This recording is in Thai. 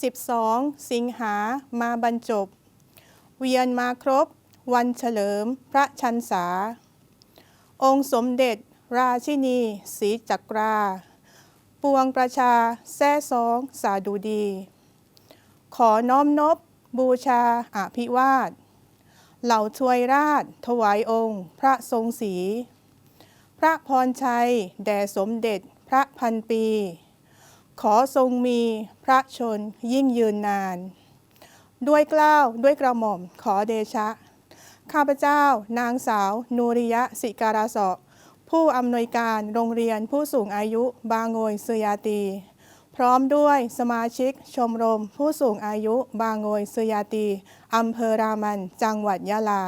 12 สิงหามาบรรจบ เวียนมาครบ วันเฉลิมพระชันษา องค์สมเด็จ ราชินีศรีจักรา ปวงประชาแซ่ซองสาดุดี ขอน้อมนบ บูชาอภิวาท เหล่าทวยราช ถวายองค์ พระทรงศรีพระพรชัย แด่สมเด็จพระพันปี ขอทรงมีพระชนยิ่งยืนนาน ด้วยเกล้าวด้วยกระหม่อมขอเดชะ ข้าพเจ้านางสาวนูริยะสิการาสอผู้อำนวยการโรงเรียนผู้สูงอายุบางโงยเซยาตี พร้อมด้วยสมาชิกชมรมผู้สูงอายุบางโงยเซยาตีอำเภอรามันจังหวัดยะลา